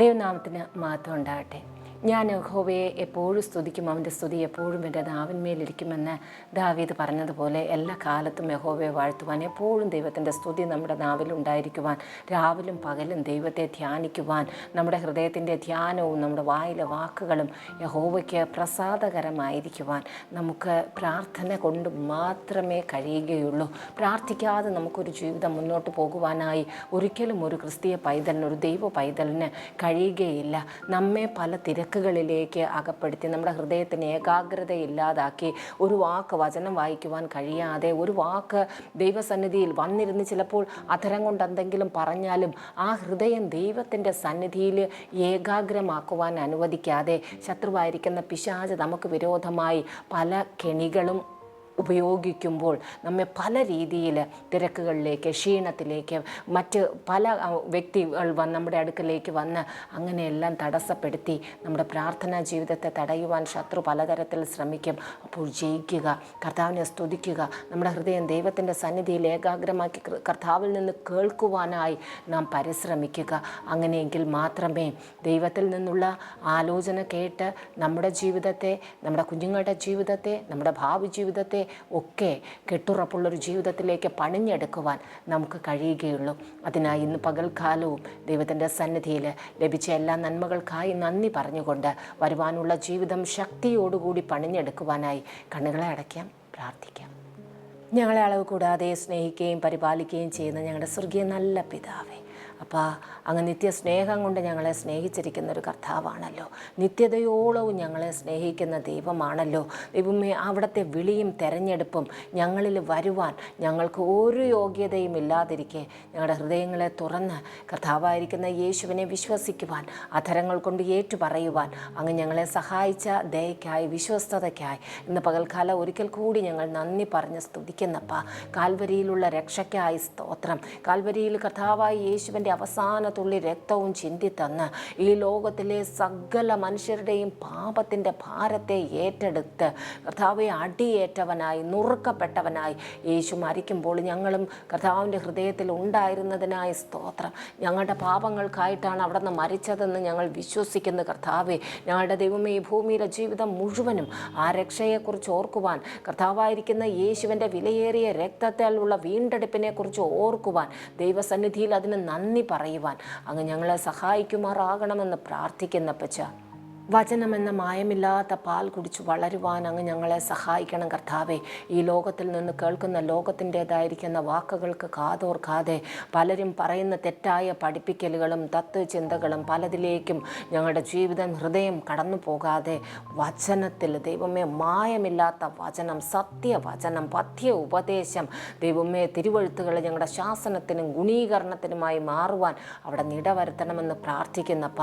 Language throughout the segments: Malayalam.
ദൈവനാമത്തിന് മഹത്വം ഉണ്ടാകട്ടെ. ഞാൻ യഹോവയെ എപ്പോഴും സ്തുതിക്കും അവന്റെ സ്തുതി എപ്പോഴും എന്റെ നാവിന്മേലിരിക്കുമെന്ന് ദാവീദ് പറഞ്ഞതുപോലെ എല്ലാ കാലത്തും യഹോവയെ വാഴ്ത്തുവാൻ എപ്പോഴും ദൈവത്തിന്റെ സ്തുതി നമ്മുടെ നാവിലുണ്ടായിരിക്കുവാൻ രാവിലും പകലും ദൈവത്തെ ധ്യാനിക്കുവാൻ നമ്മുടെ ഹൃദയത്തിന്റെ ധ്യാനവും നമ്മുടെ വായിലെ വാക്കുകളും യഹോവയ്ക്ക് പ്രസാദകരമായിരിക്കുവാൻ നമുക്ക് പ്രാർത്ഥന കൊണ്ട് മാത്രമേ കഴിയുകയുള്ളൂ. പ്രാർത്ഥിക്കാതെ നമുക്കൊരു ജീവിതം മുന്നോട്ട് പോകുവാനായി ഒരിക്കലും ഒരു ക്രിസ്തീയ പൈതലിന് ഒരു ദൈവ പൈതലിന് കഴിയുകയില്ല. നമ്മെ പല തിരക്കുകളിലേക്ക് അകപ്പെടുത്തി നമ്മുടെ ഹൃദയത്തിന് ഏകാഗ്രത ഇല്ലാതാക്കി ഒരു വാക്ക് വചനം വായിക്കുവാൻ കഴിയാതെ ഒരു വാക്ക് ദൈവസന്നിധിയിൽ വന്നിരുന്ന് ചിലപ്പോൾ അധരം കൊണ്ട് എന്തെങ്കിലും പറഞ്ഞാലും ആ ഹൃദയം ദൈവത്തിന്റെ സന്നിധിയിൽ ഏകാഗ്രമാക്കുവാൻ അനുവദിക്കാതെ ശത്രുവായിരിക്കുന്ന പിശാജ് നമുക്ക് വിരോധമായി പല കെണികളും ഉപയോഗിക്കുമ്പോൾ നമ്മെ പല രീതിയിൽ തിരക്കുകളിലേക്ക് ക്ഷീണത്തിലേക്ക് മറ്റ് പല വ്യക്തികൾ വന്ന് നമ്മുടെ അടുക്കലേക്ക് വന്ന് അങ്ങനെയെല്ലാം തടസ്സപ്പെടുത്തി നമ്മുടെ പ്രാർത്ഥനാ ജീവിതത്തെ തടയുവാൻ ശത്രു പലതരത്തിൽ ശ്രമിക്കും. അപ്പോൾ ജയിക്കുക കർത്താവിനെ സ്തുതിക്കുക നമ്മുടെ ഹൃദയം ദൈവത്തിന്റെ സന്നിധിയിൽ ഏകാഗ്രമാക്കി കർത്താവിൽ നിന്ന് കേൾക്കുവാനായി നാം പരിശ്രമിക്കുക. അങ്ങനെയെങ്കിൽ മാത്രമേ ദൈവത്തിൽ നിന്നുള്ള ആലോചന കേട്ട് നമ്മുടെ ജീവിതത്തെ നമ്മുടെ കുഞ്ഞുങ്ങളുടെ ജീവിതത്തെ നമ്മുടെ ഭാവി ജീവിതത്തെ ഒക്കെ കെട്ടുറപ്പുള്ളൊരു ജീവിതത്തിലേക്ക് പണിഞ്ഞെടുക്കുവാൻ നമുക്ക് കഴിയുകയുള്ളൂ. അതിനായി ഇന്ന് പകൽക്കാലവും ദൈവത്തിന്റെ സന്നിധിയിൽ ലഭിച്ച എല്ലാ നന്മകൾക്കായി നന്ദി പറഞ്ഞുകൊണ്ട് വരുവാനുള്ള ജീവിതം ശക്തിയോടുകൂടി പണിഞ്ഞെടുക്കുവാനായി കണ്ണുകളെ അടയ്ക്കാം പ്രാർത്ഥിക്കാം. ഞങ്ങളെ അളവ് കൂടാതെ സ്നേഹിക്കുകയും പരിപാലിക്കുകയും ചെയ്യുന്ന ഞങ്ങളുടെ സ്വർഗീയ നല്ല പിതാവേ അപ്പോൾ അങ്ങ് നിത്യ സ്നേഹം കൊണ്ട് ഞങ്ങളെ സ്നേഹിച്ചിരിക്കുന്ന ഒരു കർത്താവാണല്ലോ. നിത്യതയോളവും ഞങ്ങളെ സ്നേഹിക്കുന്ന ദൈവമാണല്ലോ. ദൈവമേ അവിടുത്തെ വിളിയും തെരഞ്ഞെടുപ്പും ഞങ്ങളിൽ വരുവാൻ ഞങ്ങൾക്ക് ഒരു യോഗ്യതയും ഇല്ലാതിരിക്കെ ഞങ്ങളുടെ ഹൃദയങ്ങളെ തുറന്ന് കർത്താവായിരിക്കുന്ന യേശുവിനെ വിശ്വസിക്കുവാൻ അധരങ്ങൾ കൊണ്ട് ഏറ്റുപറയുവാൻ അങ്ങ് ഞങ്ങളെ സഹായിച്ച ദയക്കായി വിശ്വസ്തതയ്ക്കായി ഇന്ന് പകൽക്കാലം ഒരിക്കൽ കൂടി ഞങ്ങൾ നന്ദി പറഞ്ഞ് സ്തുതിക്കുന്നപ്പ. കാൽവരിയിലുള്ള രക്ഷയ്ക്കായി സ്തോത്രം. കാൽവരിയിൽ കർത്താവായി യേശുവിന്റെ അവസാന തുള്ളി രക്തവും ചിന്തി തന്ന് ഈ ലോകത്തിലെ സകല മനുഷ്യരുടെയും പാപത്തിന്റെ ഭാരത്തെ ഏറ്റെടുത്ത് കർത്താവെ അടിയേറ്റവനായി നുറുക്കപ്പെട്ടവനായി യേശു മരിക്കുമ്പോൾ ഞങ്ങളും കർത്താവിന്റെ ഹൃദയത്തിൽ ഉണ്ടായിരുന്നതിനായി സ്തോത്രം. ഞങ്ങളുടെ പാപങ്ങൾക്കായിട്ടാണ് അവിടെ നിന്ന് മരിച്ചതെന്ന് ഞങ്ങൾ വിശ്വസിക്കുന്നു കർത്താവെ. ഞങ്ങളുടെ ദൈവമേ ഈ ഭൂമിയിലെ ജീവിതം മുഴുവനും ആ രക്ഷയെക്കുറിച്ച് ഓർക്കുവാൻ കർത്താവായിരിക്കുന്ന യേശുവിന്റെ വിലയേറിയ രക്തത്താലുള്ള വീണ്ടെടുപ്പിനെക്കുറിച്ച് ഓർക്കുവാൻ ദൈവസന്നിധിയിൽ അതിന് നന്ദി പറയുവാൻ. അങ്ങ് ഞങ്ങളെ സഹായിക്കുമാറാകണമെന്ന് പ്രാർത്ഥിക്കുന്ന പച്ച വചനമെന്ന മായമില്ലാത്ത പാൽ കുടിച്ച് വളരുവാൻ അങ്ങ് ഞങ്ങളെ സഹായിക്കണം കർത്താവേ. ഈ ലോകത്തിൽ നിന്ന് കേൾക്കുന്ന ലോകത്തിന്റെതായിരിക്കുന്ന വാക്കുകൾക്ക് കാതോർക്കാതെ പലരും പറയുന്ന തെറ്റായ പഠിപ്പിക്കലുകളും തത്വചിന്തകളും പലതിലേക്കും ഞങ്ങളുടെ ജീവിതം ഹൃദയം കടന്നു പോകാതെ വചനത്തിൽ ദൈവമേ മായമില്ലാത്ത വചനം സത്യവചനം പഥ്യ ഉപദേശം ദൈവമേ തിരുവഴുത്തുകൾ ഞങ്ങളുടെ ശാസനത്തിനും ഗുണീകരണത്തിനുമായി മാറുവാൻ അവിടെ നിടവരുത്തണമെന്ന് പ്രാർത്ഥിക്കുന്നപ്പ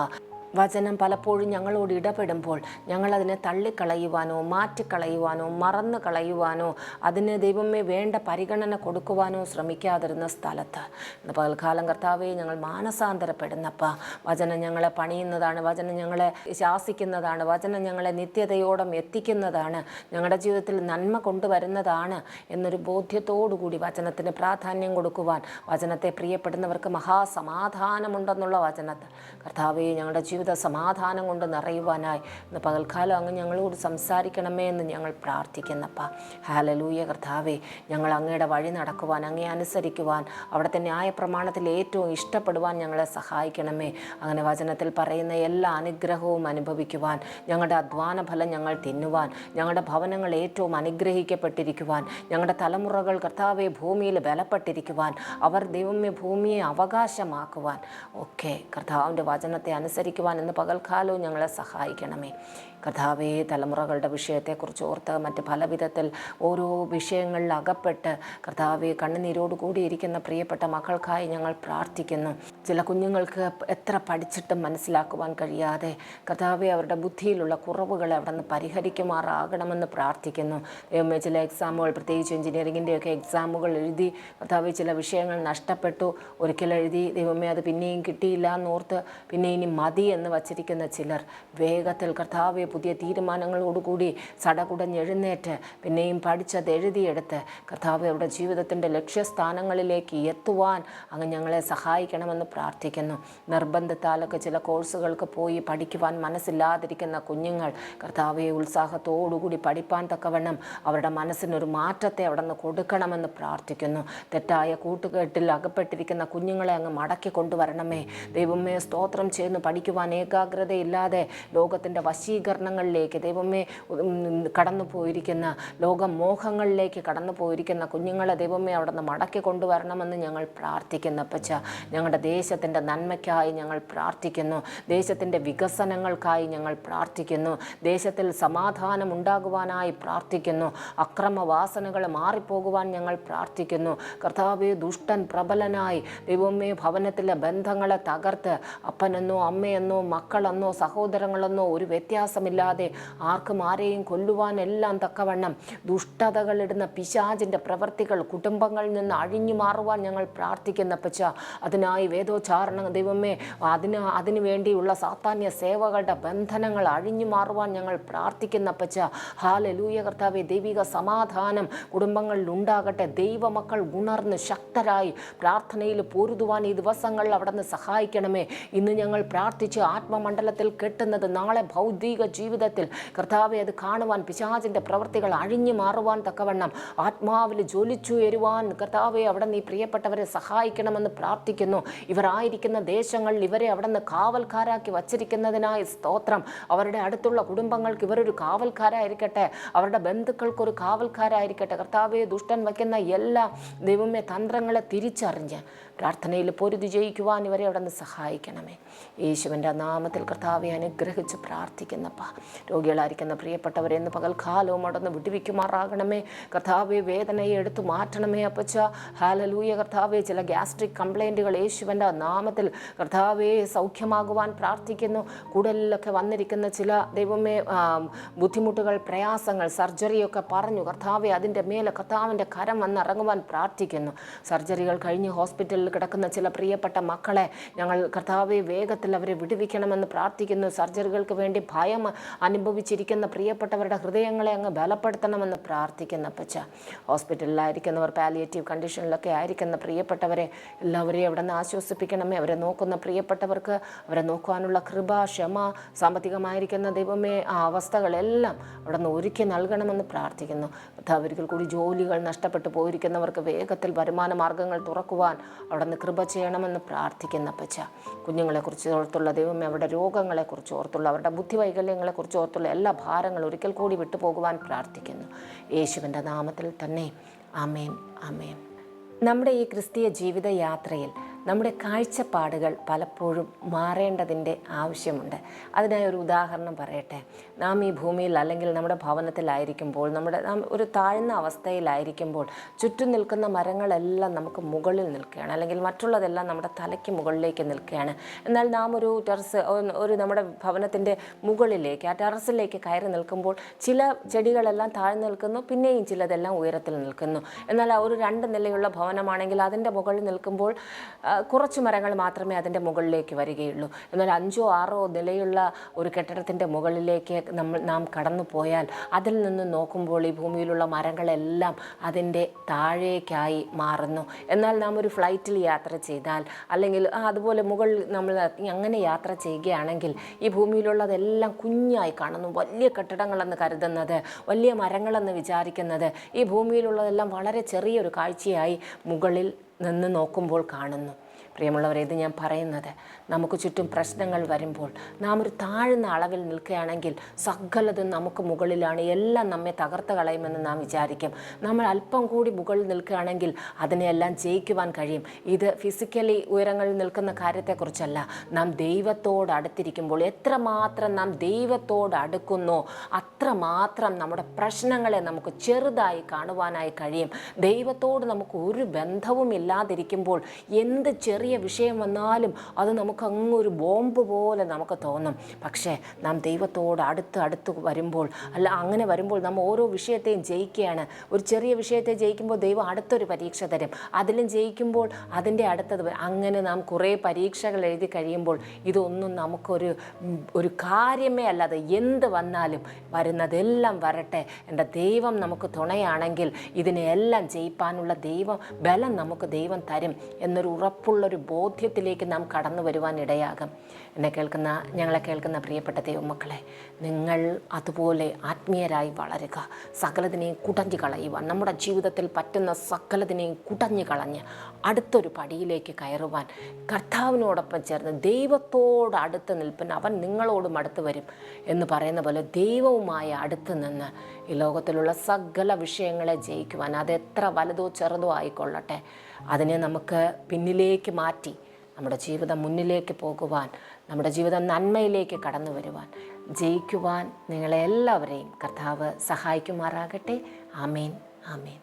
വചനം പലപ്പോഴും ഞങ്ങളോട് ഇടപെടുമ്പോൾ ഞങ്ങളതിനെ തള്ളിക്കളയുവാനോ മാറ്റിക്കളയുവാനോ മറന്നു കളയുവാനോ അതിന് ദൈവമേ വേണ്ട പരിഗണന കൊടുക്കുവാനോ ശ്രമിക്കാതിരുന്ന സ്ഥലത്ത്. പകൽക്കാലം കർത്താവെ ഞങ്ങൾ മാനസാന്തരപ്പെടുന്നപ്പ. വചനം ഞങ്ങളെ പണിയുന്നതാണ് വചനം ഞങ്ങളെ ശാസിക്കുന്നതാണ് വചനം ഞങ്ങളെ നിത്യതയോടം എത്തിക്കുന്നതാണ് ഞങ്ങളുടെ ജീവിതത്തിൽ നന്മ കൊണ്ടുവരുന്നതാണ് എന്നൊരു ബോധ്യത്തോടുകൂടി വചനത്തിന് പ്രാധാന്യം കൊടുക്കുവാൻ വചനത്തെ പ്രിയപ്പെടുന്നവർക്ക് മഹാസമാധാനമുണ്ടെന്നുള്ള വചനത്തിൽ. കർത്താവെ ഞങ്ങളുടെ ജീവിത സമാധാനം കൊണ്ട് നിറയുവാനായി. ഇന്ന് പകൽക്കാലം അങ്ങ് ഞങ്ങളോട് സംസാരിക്കണമേ എന്ന് ഞങ്ങൾ പ്രാർത്ഥിക്കുന്നപ്പ. ഹാലലൂയ കർത്താവേ ഞങ്ങൾ അങ്ങയുടെ വഴി നടക്കുവാൻ അങ്ങേ അനുസരിക്കുവാൻ അവിടുത്തെ ന്യായ പ്രമാണത്തിൽ ഏറ്റവും ഇഷ്ടപ്പെടുവാൻ ഞങ്ങളെ സഹായിക്കണമേ. അങ്ങനെ വചനത്തിൽ പറയുന്ന എല്ലാ അനുഗ്രഹവും അനുഭവിക്കുവാൻ ഞങ്ങളുടെ അധ്വാന ഫലം ഞങ്ങൾ തിന്നുവാൻ ഞങ്ങളുടെ ഭവനങ്ങൾ ഏറ്റവും അനുഗ്രഹിക്കപ്പെട്ടിരിക്കുവാൻ ഞങ്ങളുടെ തലമുറകൾ കർത്താവെ ഭൂമിയിൽ ബലപ്പെട്ടിരിക്കുവാൻ അവർ ദൈവമേ ഭൂമിയെ അവകാശമാക്കുവാൻ ഒക്കെ കർത്താവിന്റെ വചനത്തെ അനുസരിക്കുവാൻ ഇന്ന് പകൽക്കാലവും ഞങ്ങളെ സഹായിക്കണമേ. കർത്താവേ തലമുറകളുടെ വിഷയത്തെക്കുറിച്ച് ഓർത്ത് മറ്റ് പല വിധത്തിൽ ഓരോ വിഷയങ്ങളിൽ അകപ്പെട്ട് കർത്താവെ കണ്ണുനീരോട് കൂടിയിരിക്കുന്ന പ്രിയപ്പെട്ട മക്കൾക്കായി ഞങ്ങൾ പ്രാർത്ഥിക്കുന്നു. ചില കുഞ്ഞുങ്ങൾക്ക് എത്ര പഠിച്ചിട്ടും മനസ്സിലാക്കുവാൻ കഴിയാതെ കർത്താവെ അവരുടെ ബുദ്ധിയിലുള്ള കുറവുകളെ അവിടെ നിന്ന് പരിഹരിക്കുമാറാകണമെന്ന് പ്രാർത്ഥിക്കുന്നു. ദൈവമേ ചില എക്സാമുകൾ പ്രത്യേകിച്ച് എഞ്ചിനീയറിങ്ങിന്റെയൊക്കെ എക്സാമുകൾ എഴുതി കർത്താവെ ചില വിഷയങ്ങൾ നഷ്ടപ്പെട്ടു. ഒരിക്കലെഴുതി ദൈവമേ അത് പിന്നെയും കിട്ടിയില്ല എന്നോർത്ത് പിന്നെ ഇനി മതി എന്ന് വച്ചിരിക്കുന്ന ചിലർ വേഗത്തിൽ കർത്താവെ പുതിയ തീരുമാനങ്ങളോടുകൂടി സടകുടഞ്ഞെഴുന്നേറ്റ് പിന്നെയും പഠിച്ചത് എഴുതിയെടുത്ത് കർത്താവ് അവരുടെ ജീവിതത്തിന്റെ ലക്ഷ്യസ്ഥാനങ്ങളിലേക്ക് എത്തുവാൻ അങ്ങ് ഞങ്ങളെ സഹായിക്കണമെന്ന് പ്രാർത്ഥിക്കുന്നു. നിർബന്ധത്താലൊക്കെ ചില കോഴ്സുകൾക്ക് പോയി പഠിക്കുവാൻ മനസ്സില്ലാതിരിക്കുന്ന കുഞ്ഞുങ്ങൾ കർത്താവെ ഉത്സാഹത്തോടുകൂടി പഠിപ്പാൻ തക്കവണ്ണം അവരുടെ മനസ്സിനൊരു മാറ്റത്തെ അവിടെ നിന്ന് കൊടുക്കണമെന്ന് പ്രാർത്ഥിക്കുന്നു. തെറ്റായ കൂട്ടുകെട്ടിൽ അകപ്പെട്ടിരിക്കുന്ന കുഞ്ഞുങ്ങളെ അങ്ങ് മടക്കി കൊണ്ടുവരണമേ. ദൈവമേ സ്തോത്രം ചെയ്യുന്നു. പഠിക്കുവാൻ ഏകാഗ്രതയില്ലാതെ ലോകത്തിന്റെ വശീകരണങ്ങളിലേക്ക് ദൈവമേ കടന്നു പോയിരിക്കുന്ന ലോകമോഹങ്ങളിലേക്ക് കടന്നു പോയിരിക്കുന്ന കുഞ്ഞുങ്ങളെ ദൈവമേ അവിടെ നിന്ന് മടക്കി കൊണ്ടുവരണമെന്ന് ഞങ്ങൾ പ്രാർത്ഥിക്കുന്നു അപ്പച്ച. ഞങ്ങളുടെ ദേശത്തിന്റെ നന്മയ്ക്കായി ഞങ്ങൾ പ്രാർത്ഥിക്കുന്നു. ദേശത്തിന്റെ വികസനങ്ങൾക്കായി ഞങ്ങൾ പ്രാർത്ഥിക്കുന്നു. ദേശത്തിൽ സമാധാനം ഉണ്ടാകുവാനായി പ്രാർത്ഥിക്കുന്നു. അക്രമവാസനകൾ മാറിപ്പോകുവാൻ ഞങ്ങൾ പ്രാർത്ഥിക്കുന്നു. കർത്താവെ ദുഷ്ടൻ പ്രബലനായി ദൈവമേ ഭവനത്തിലെ ബന്ധങ്ങളെ തകർത്ത് അപ്പനെന്നോ അമ്മയെന്നോ മക്കളെന്നോ സഹോദരങ്ങളെന്നോ ഒരു വ്യത്യാസമില്ലാതെ ആർക്കും ആരെയും കൊല്ലുവാൻ എല്ലാം തക്കവണ്ണം ദുഷ്ടതകളിടുന്ന പിശാചിന്റെ പ്രവർത്തികൾ കുടുംബങ്ങളിൽ നിന്ന് അഴിഞ്ഞു മാറുവാൻ ഞങ്ങൾ പ്രാർത്ഥിക്കുന്ന പച്ച അതിനായി വേദോച്ചാരണം ദൈവമേ അതിന് അതിനു വേണ്ടിയുള്ള സാത്താന്യ സേവകളുടെ ബന്ധനങ്ങൾ അഴിഞ്ഞു മാറുവാൻ ഞങ്ങൾ പ്രാർത്ഥിക്കുന്ന പച്ച ഹാലലൂയ കർത്താവെ ദൈവിക സമാധാനം കുടുംബങ്ങളിൽ ഉണ്ടാകട്ടെ. ദൈവമക്കൾ ഉണർന്ന് ശക്തരായി പ്രാർത്ഥനയിൽ പൊരുതുവാൻ ഈ ദിവസങ്ങളിൽ അവിടെ നിന്ന് സഹായിക്കണമേ. ഇന്ന് ഞങ്ങൾ പ്രാർത്ഥിച്ച് ആത്മമണ്ഡലത്തിൽ കെട്ടുന്നത് നാളെ ഭൗതിക ജീവിതത്തിൽ. കർത്താവെ അത് കാണുവാൻ പിശാചിന്റെ പ്രവൃത്തികൾ അഴിഞ്ഞു മാറുവാൻ തക്കവണ്ണം ആത്മാവിൽ ജോലിച്ചുയരുവാൻ കർത്താവെ അവിടെ നീ പ്രിയപ്പെട്ടവരെ സഹായിക്കണമെന്ന് പ്രാർത്ഥിക്കുന്നു. ഇവരായിരിക്കുന്ന ദേശങ്ങളിൽ ഇവരെ അവിടെ നിന്ന് കാവൽക്കാരാക്കി വച്ചിരിക്കുന്നതിനായി സ്തോത്രം. അവരുടെ അടുത്തുള്ള കുടുംബങ്ങൾക്ക് ഇവരൊരു കാവൽക്കാരായിരിക്കട്ടെ. അവരുടെ ബന്ധുക്കൾക്കൊരു കാവൽക്കാരായിരിക്കട്ടെ. കർത്താവെ ദുഷ്ടൻ വയ്ക്കുന്ന എല്ലാ ദൈവമേ തന്ത്രങ്ങളെ തിരിച്ചറിഞ്ഞ് പ്രാർത്ഥനയിൽ പൊരുതി ജയിക്കുവാൻ ഇവരെ അവിടെ നിന്ന് സഹായിക്കണമേ. യേശുവിന്റെ നാമത്തിൽ കർത്താവെ അനുഗ്രഹിച്ച് രോഗികളായിരിക്കുന്ന പ്രിയപ്പെട്ടവരെ ഇന്ന് പകൽക്കാലവും അടന്ന് വിട്ടുവിക്കുമാറാകണമേ കർത്താവെ വേദനയെ എടുത്തു മാറ്റണമേ അപ്പച്ച. ഹാലലൂയ കർത്താവെ ചില ഗ്യാസ്ട്രിക് കംപ്ലൈന്റുകൾ യേശുവിന്റെ നാമത്തിൽ കർത്താവെ സൗഖ്യമാകുവാൻ പ്രാർത്ഥിക്കുന്നു. കൂടുതലൊക്കെ വന്നിരിക്കുന്ന ചില ദൈവമേ ബുദ്ധിമുട്ടുകൾ പ്രയാസങ്ങൾ സർജറിയൊക്കെ പറഞ്ഞു കർത്താവെ അതിന്റെ മേലെ കർത്താവിന്റെ കരം വന്നിറങ്ങുവാൻ പ്രാർത്ഥിക്കുന്നു. സർജറികൾ കഴിഞ്ഞ് ഹോസ്പിറ്റലിൽ കിടക്കുന്ന ചില പ്രിയപ്പെട്ട മക്കളെ ഞങ്ങൾ കർത്താവെ വേഗത്തിൽ അവരെ വിടുവിക്കണമെന്ന് പ്രാർത്ഥിക്കുന്നു. സർജറികൾക്ക് വേണ്ടി ഭയം അനുഭവിച്ചിരിക്കുന്ന പ്രിയപ്പെട്ടവരുടെ ഹൃദയങ്ങളെ അങ്ങ് ബലപ്പെടുത്തണമെന്ന് പ്രാർത്ഥിക്കുന്ന പച്ച ഹോസ്പിറ്റലിലായിരിക്കുന്നവർ പാലിയേറ്റീവ് കണ്ടീഷനിലൊക്കെ ആയിരിക്കുന്ന പ്രിയപ്പെട്ടവരെ എല്ലാവരെയും അവിടെ നിന്ന് ആശ്വസിപ്പിക്കണമേ. അവരെ നോക്കുന്ന പ്രിയപ്പെട്ടവർക്ക് അവരെ നോക്കുവാനുള്ള കൃപ ക്ഷമ സാമ്പത്തികമായിരിക്കുന്ന ദൈവമേ ആ അവസ്ഥകളെല്ലാം അവിടെ നിന്ന് ഒരുക്കി നൽകണമെന്ന് പ്രാർത്ഥിക്കുന്നു. അവരിൽ കൂടി ജോലികൾ നഷ്ടപ്പെട്ടു പോയിരിക്കുന്നവർക്ക് വേഗത്തിൽ വരുമാന മാർഗങ്ങൾ തുറക്കുവാൻ അവിടെ നിന്ന് കൃപ ചെയ്യണമെന്ന് പ്രാർത്ഥിക്കുന്ന പച്ച കുഞ്ഞുങ്ങളെക്കുറിച്ച് ഓർത്തുള്ള ദൈവമേ അവരുടെ രോഗങ്ങളെക്കുറിച്ച് ഓർത്തുള്ള അവരുടെ ബുദ്ധിവൈകല്യങ്ങളെക്കുറിച്ച് ഓർത്തുള്ള എല്ലാ ഭാരങ്ങളും ഒരിക്കൽ കൂടി വിട്ടുപോകുവാൻ പ്രാർത്ഥിക്കുന്നു. യേശുവിന്റെ നാമത്തിൽ തന്നെ. അമേൻ അമേൻ നമ്മുടെ ഈ ക്രിസ്തീയ ജീവിത യാത്രയിൽ നമ്മുടെ കാഴ്ചപ്പാടുകൾ പലപ്പോഴും മാറേണ്ടതിന്റെ ആവശ്യമുണ്ട്. അതിനായി ഒരു ഉദാഹരണം പറയട്ടെ. നാം ഈ ഭൂമിയിൽ അല്ലെങ്കിൽ നമ്മുടെ ഭവനത്തിലായിരിക്കുമ്പോൾ നമ്മുടെ നാം ഒരു താഴ്ന്ന അവസ്ഥയിലായിരിക്കുമ്പോൾ ചുറ്റും നിൽക്കുന്ന മരങ്ങളെല്ലാം നമുക്ക് മുകളിൽ നിൽക്കുകയാണ്. അല്ലെങ്കിൽ മറ്റുള്ളതെല്ലാം നമ്മുടെ തലയ്ക്ക് മുകളിലേക്ക് നിൽക്കുകയാണ്. എന്നാൽ നാം ഒരു ടെറസ് ഒരു നമ്മുടെ ഭവനത്തിന്റെ മുകളിലേക്ക് ആ ടെറസിലേക്ക് കയറി നിൽക്കുമ്പോൾ ചില ചെടികളെല്ലാം താഴ്ന്നു നിൽക്കുന്നു പിന്നെയും ചിലതെല്ലാം ഉയരത്തിൽ നിൽക്കുന്നു. എന്നാൽ ആ ഒരു രണ്ട് നിലയുള്ള ഭവനമാണെങ്കിൽ അതിന്റെ മുകളിൽ നിൽക്കുമ്പോൾ കുറച്ച് മരങ്ങൾ മാത്രമേ അതിന്റെ മുകളിലേക്ക് വരികയുള്ളൂ. എന്നാൽ അഞ്ചോ ആറോ നിലയുള്ള ഒരു കെട്ടിടത്തിന്റെ മുകളിലേക്ക് നമ്മൾ നാം കടന്നു പോയാൽ അതിൽ നിന്ന് നോക്കുമ്പോൾ ഈ ഭൂമിയിലുള്ള മരങ്ങളെല്ലാം അതിന്റെ താഴേക്കായി മാറുന്നു. എന്നാൽ നാം ഒരു ഫ്ലൈറ്റിൽ യാത്ര ചെയ്താൽ അല്ലെങ്കിൽ അതുപോലെ മുകളിൽ നമ്മൾ അങ്ങനെ യാത്ര ചെയ്യുകയാണെങ്കിൽ ഈ ഭൂമിയിലുള്ളതെല്ലാം കുഞ്ഞായി കാണുന്നു. വലിയ കെട്ടിടങ്ങളെന്ന് കരുതുന്നത് വലിയ മരങ്ങളെന്ന് വിചാരിക്കുന്നത് ഈ ഭൂമിയിലുള്ളതെല്ലാം വളരെ ചെറിയൊരു കാഴ്ചയായി മുകളിൽ നിന്ന് നോക്കുമ്പോൾ കാണുന്നു. പ്രിയമുള്ളവരെ ഇത് ഞാൻ പറയുന്നത് നമുക്ക് ചുറ്റും പ്രശ്നങ്ങൾ വരുമ്പോൾ നാം ഒരു താഴ്ന്ന അളവിൽ നിൽക്കുകയാണെങ്കിൽ സകലതും നമുക്ക് മുകളിലാണ് എല്ലാം നമ്മെ തകർത്ത് കളയുമെന്ന് നാം വിചാരിക്കും. നമ്മൾ അല്പം കൂടി മുകളിൽ നിൽക്കുകയാണെങ്കിൽ അതിനെയെല്ലാം ജയിക്കുവാൻ കഴിയും. ഇത് ഫിസിക്കലി ഉയരങ്ങളിൽ നിൽക്കുന്ന കാര്യത്തെക്കുറിച്ചല്ല. നാം ദൈവത്തോട് അടുത്തിരിക്കുമ്പോൾ എത്രമാത്രം നാം ദൈവത്തോട് അടുക്കുന്നു അത്രമാത്രം നമ്മുടെ പ്രശ്നങ്ങളെ നമുക്ക് ചെറുതായി കാണുവാനായി കഴിയും. ദൈവത്തോട് നമുക്ക് ഒരു ബന്ധവും ഇല്ലാതിരിക്കുമ്പോൾ എന്ത് ചെറിയ ചെറിയ വിഷയം വന്നാലും അത് നമുക്ക് ഒരു ബോംബ് പോലെ നമുക്ക് തോന്നും. പക്ഷേ നാം ദൈവത്തോട് അടുത്ത് അടുത്ത് വരുമ്പോൾ അല്ല അങ്ങനെ വരുമ്പോൾ നാം ഓരോ വിഷയത്തെയും ജയിക്കുകയാണ്. ഒരു ചെറിയ വിഷയത്തെ ജയിക്കുമ്പോൾ ദൈവം അടുത്തൊരു പരീക്ഷ തരും. അതിലും ജയിക്കുമ്പോൾ അതിന്റെ അടുത്തത് അങ്ങനെ നാം കുറേ പരീക്ഷകൾ എഴുതി കഴിയുമ്പോൾ ഇതൊന്നും നമുക്കൊരു ഒരു കാര്യമേ അല്ലാതെ എന്ത് വന്നാലും വരുന്നതെല്ലാം വരട്ടെ എന്റെ ദൈവം നമുക്ക് തുണയാണെങ്കിൽ ഇതിനെല്ലാം ജയിപ്പാനുള്ള ദൈവം ബലം നമുക്ക് ദൈവം തരും എന്നൊരു ഉറപ്പുള്ളൊരു ബോധ്യത്തിലേക്ക് നാം കടന്നു വരുവാൻ ഇടയാകും. എന്നെ കേൾക്കുന്ന ഞങ്ങളെ കേൾക്കുന്ന പ്രിയപ്പെട്ട ദൈവമക്കളെ നിങ്ങൾ അതുപോലെ ആത്മീയരായി വളരുക. സകലതിനെയും കുടഞ്ഞു കളയുവാൻ നമ്മുടെ ജീവിതത്തിൽ പറ്റുന്ന സകലതിനെയും കുടഞ്ഞു കളഞ്ഞ് അടുത്തൊരു പടിയിലേക്ക് കയറുവാൻ കർത്താവിനോടൊപ്പം ചേർന്ന് ദൈവത്തോട് അടുത്ത് നിൽപ്പൻ. അവൻ നിങ്ങളോടും അടുത്ത് വരും എന്ന് പറയുന്ന പോലെ ദൈവവുമായി അടുത്ത് നിന്ന് ഈ ലോകത്തിലുള്ള സകല വിഷയങ്ങളെ ജയിക്കുവാൻ. അത് എത്ര വലുതോ ചെറുതോ ആയിക്കൊള്ളട്ടെ. അതിനെ നമുക്ക് പിന്നിലേക്ക് മാറ്റി നമ്മുടെ ജീവിതം മുന്നിലേക്ക് പോകുവാൻ നമ്മുടെ ജീവിതം നന്മയിലേക്ക് കടന്നു വരുവാൻ ജയിക്കുവാൻ നിങ്ങളെ എല്ലാവരെയും കർത്താവ് സഹായിക്കുമാറാകട്ടെ. ആമേൻ ആമേൻ.